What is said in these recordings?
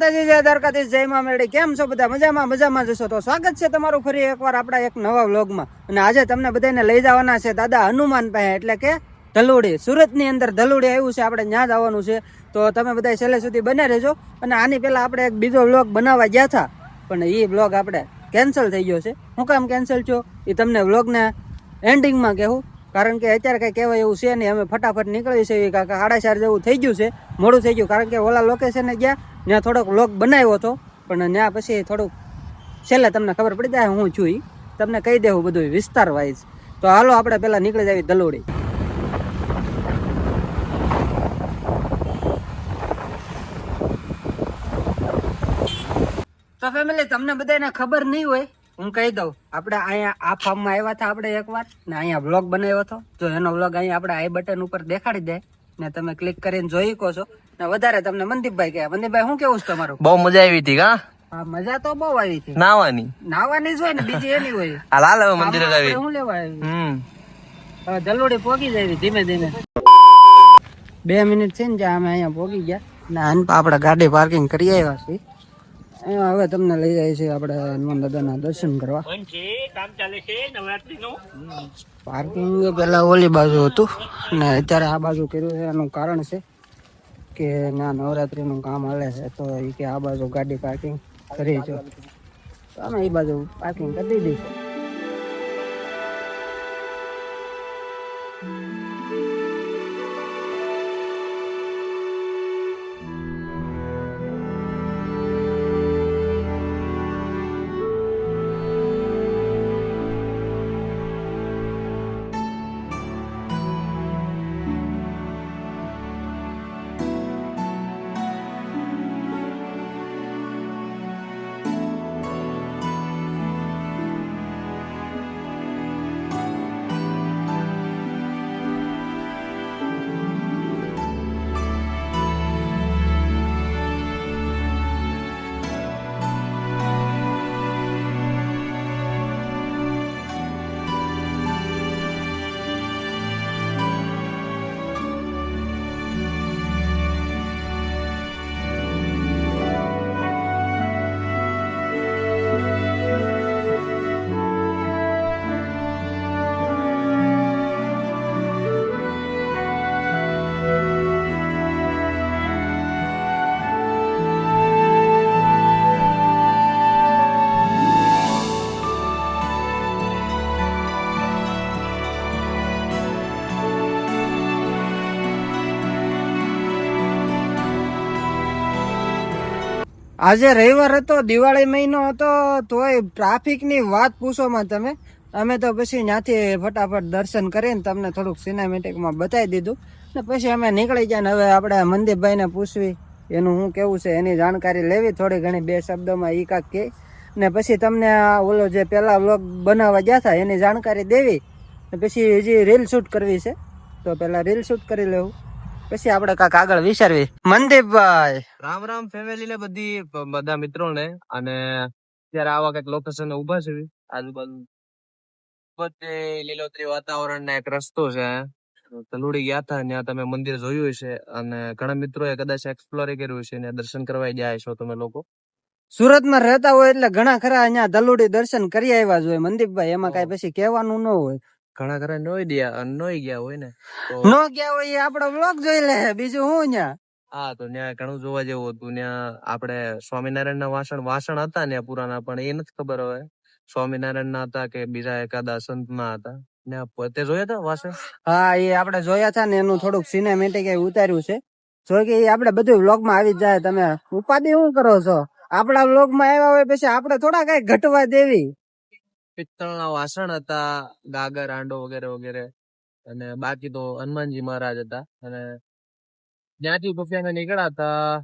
માતાજી, જય દ્વારકાધીશ, જય મા મેળી કેમ છો બધા? મજામાં મજામાં જશો તો સ્વાગત છે તમારું ફરી એકવાર આપણા એક નવા વ્લોગમાં. અને આજે તમને બધાને લઈ જવાના છે દાદા હનુમાન પાસે, એટલે કે ધલુડી. સુરતની અંદર ધલુડી આવ્યું છે, આપણે ત્યાં જ આવવાનું છે. તો તમે બધા છેલ્લે સુધી બને રહેજો. અને આની પહેલાં આપણે એક બીજો વ્લોગ બનાવવા ગયા હતા. પણ એ વ્લોગ આપણે કેન્સલ થઈ ગયો છે. હું કામ કેન્સલ છો એ તમને વ્લોગને એન્ડિંગમાં કહેવું કારણ કે અત્યારે કંઈ કહેવાય એવું છે નહીં. અમે ફટાફટ નીકળી છે કાંકા સાડા ચાર જેવું થઈ ગયું છે. મોડું થઈ ગયું. કારણ કે ઓલા લોકેશને ગયા, ત્યાં થોડોક લોક બનાવ્યો હતો. પણ ત્યાં પછી થોડુંક છેલ્લે તમને ખબર પડી જાય હું છું તમને કહી દેવું બધું વિસ્તાર વાઇઝ તો હાલો આપણે પહેલાં નીકળી જાય દલોડી. તો ફેમિલી તમને બધાને ખબર નહીં હોય હું કહી દઉં આપણે અહીંયા આ ફાર્મમાં આવ્યા હતા આપણે એકવાર ને અહીંયા બ્લોગ બનાવ્યો હતો. જો એનો બ્લોગ અહીંયા આપણે આઈ બટન ઉપર દેખાડી દે ને તમે ક્લિક કરીને જોઈ શકો છો. ને વધારે તમને મનદીપભાઈ કહે મનદીપભાઈ શું કેવું છે તમારું? બહુ મજા આવી હતી હા મજા તો બહુ આવી હતી. નાવાની. નાવાની જ હોય ને બીજી એની હોય. હા લાલ હવે મંદિરે આવી. હું લેવા આવી? હવે જલોડી પોગી જાય ધીમે ધીમે. બે મિનિટ છે ને જ્યાં અમે અહીંયા પોગી ગયા. ને આપણે ગાડી પાર્કિંગ કરી આવ્યા છીએ. હવે તમને લઈ જાય છે આપણે હનુમાન દાદાના દર્શન કરવા. પાર્કિંગ પેલા ઓલી બાજુ હતું. ને અત્યારે આ બાજુ કર્યું છે. એનું કારણ છે કે ના નવરાત્રીનું કામ હાલે છે. તો એ કે આ બાજુ ગાડી પાર્કિંગ કરી છે. તો અમે એ બાજુ પાર્કિંગ કરી દીધી. છે આજે રવિવાર હતો, દિવાળી મહિનો હતો, તોય ટ્રાફિકની વાત પૂછોમાં તમે. અમે તો પછી ત્યાંથી ફટાફટ દર્શન કરીને તમને થોડુંક સિનેમેટિકમાં બતાવી દીધું. ને પછી અમે નીકળી ગયા ને હવે આપણે મનદીપભાઈને પૂછવી, એનું શું કેવું છે, એની જાણકારી લેવી, થોડી ઘણી બે શબ્દોમાં એ કાંક કહે ને પછી તમને આ ઓલો જે પેલા વ્લોગ બનાવવા ગયા હતા, એની જાણકારી દેવી. ને પછી હજી રીલ શૂટ કરવી છે. તો પહેલાં રીલ શૂટ કરી લેવું. પછી આપણે કાક આગળ વિચારવી. મનદીપભાઈ રામ રામ ફેમિલી ને બધી બધા મિત્રો ને અને અત્યારે આવા કંઈક લોકેશન ઊભા છે આજુબાજુ બધે લીલોતરી વાતાવરણ ને એક રસ્તો છે. તલુડી ગયા હતા ત્યાં તમે મંદિર જોયું છે અને ઘણા મિત્રોએ કદાચ એક્સપ્લોર કર્યું છે ને દર્શન કરવા જાય છો તમે લોકો. સુરતમાં રહેતા હોય એટલે ઘણા ખરા અહીંયા દલુડી દર્શન કરી આવ્યા જ હોય મનદીપભાઈ એમાં કઈ પછી કહેવાનું ન હોય. ઘણા ઘણા નોઈ ગયા નોઈ ગયા હોય ને નો ગયા હોય એ આપણો વ્લોગ જોઈ લે બીજું હું ન્યા? હા તો ત્યાં ઘણું જોવા જેવું હતું ત્યાં આપણે સ્વામિનારાયણ ના વાસણ વાસણ હતા ને પુરાના પણ એ નથી ખબર હવે. સ્વામિનારાયણ ના હતા કે બીજા એકાદા સંત ના હતા. ને પોતે જોયા હતા વાસણ? હા એ આપણે જોયા હતા ને એનું થોડુંક સિનેમેટિક ઉતાર્યું છે. જો કે એ આપણે બધું વ્લોગમાં આવી જાય તમે ઉપાધિ શું કરો છો? આપણા વ્લોગમાં આવ્યા હોય પછી આપણે થોડા કઈ ઘટવા દેવી. પિત્તળના વાસણ હતા, ગાગર, આંડો વગેરે વગેરે. અને બાકી તો હનુમાનજી મહારાજ હતા. અને જ્યાંથી પછી નીકળ્યા હતા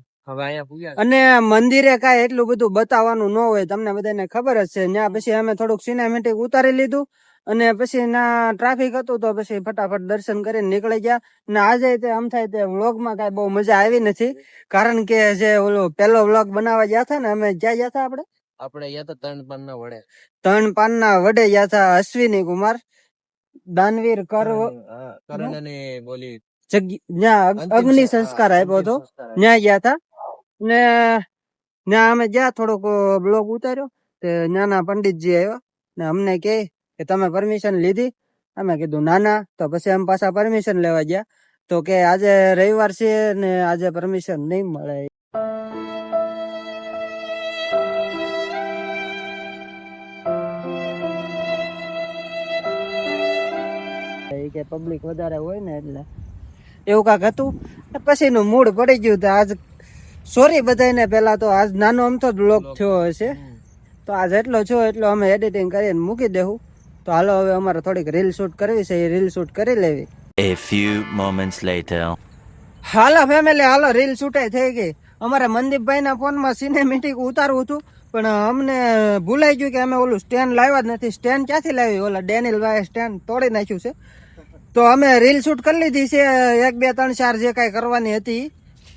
અને મંદિરે કાંઈ એટલું બધું બતાવવાનું ન હોય, તમને બધાને ખબર જ છે. ત્યાં પછી અમે થોડુંક સિનેમેટિક ઉતારી લીધું. અને પછી ના ટ્રાફિક હતું તો પછી ફટાફટ દર્શન કરીને નીકળી ગયા. ને આજે તે આમ થાય તે વ્લોગમાં કાંઈ બહુ મજા આવી નથી. કારણ કે જે ઓલો પેલો વ્લોગ બનાવવા ગયા હતા ને, અમે જ્યાં ગયા હતા આપણે આપણે ગયા હતા ત્રણ પાન વડે. ત્રણ પાનના વડે ગયા હતા અશ્વિની કુમાર દાનવીર કર હા, કરણ અને બોલી. અગ્નિ સંસ્કાર આપ્યો હતો. ત્યાં ગયા હતા ને ત્યાં અમે ગયા થોડોક બ્લોગ ઉતાર્યો. તે નાના પંડિતજી આવ્યા ને અમને કહે કે તમે પરમિશન લીધી. અમે કીધું ના ના. તો પછી અમે પાછા પરમિશન લેવા ગયા. તો કે આજે રવિવાર છે ને આજે પરમિશન નહીં મળે. કે પબ્લિક વધારે હોય ને એટલે. એવું કાંક હતું. ને પછીનું મૂડ પડી ગયું તો આજ સોરી બધાને પેલા તો આજ નાનો અમથો જ બ્લોક થયો હશે. તો આજ એટલો છો એટલો અમે એડિટિંગ કરીને મૂકી દેવું તો હાલો હવે અમારે થોડીક રીલ શૂટ કરવી છે એ રીલ શૂટ કરી લેવી. A few moments later. હાલો ફેમિલી હાલો રીલ શૂટે થઈ ગઈ. અમારે મનદીપભાઈના ફોનમાં સિનેમેટિક ઉતારવું હતું પણ અમને ભૂલાઈ ગયું કે અમે ઓલું સ્ટેન્ડ લાવ્યા જ નથી. સ્ટેન્ડ ક્યાંથી લાવી? ઓલા ડેનિલ ભાઈ સ્ટેન્ડ તોડી નાખ્યું છે. તો અમે રીલ શૂટ કરી લીધી છે, એક, બે, ત્રણ, ચાર જે કાંઈ કરવાની હતી.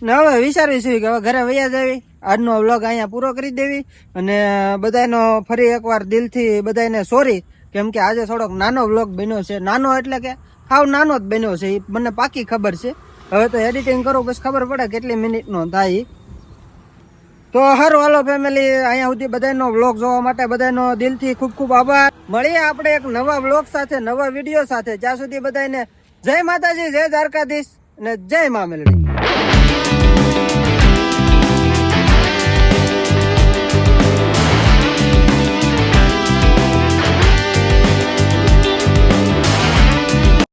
ને હવે વિચારીશું કે હવે ઘરે વૈયા જવી, આજનો વ્લોગ અહીંયા પૂરો કરી દેવી અને બધાનો ફરી એકવાર દિલથી બધાને સોરી કેમ કે આજે થોડોક નાનો વ્લોગ બન્યો છે. નાનો એટલે કે હાવ નાનો જ બન્યો છે એ મને પાકી ખબર છે. હવે તો એડિટિંગ કરું, પછી ખબર પડે કેટલી મિનિટનો થાય. તો હારું હાલો ફેમિલી અહીંયા સુધી બધાનો વ્લોગ જોવા માટે બધાનો દિલથી ખૂબ ખૂબ આભાર. મળીએ આપણે એક નવા વ્લોગ સાથે, નવા વીડિયો સાથે. જ્યાં સુધી બધાને જય માતાજી, જય દ્વારકાધીશ અને જય મા મેલડી.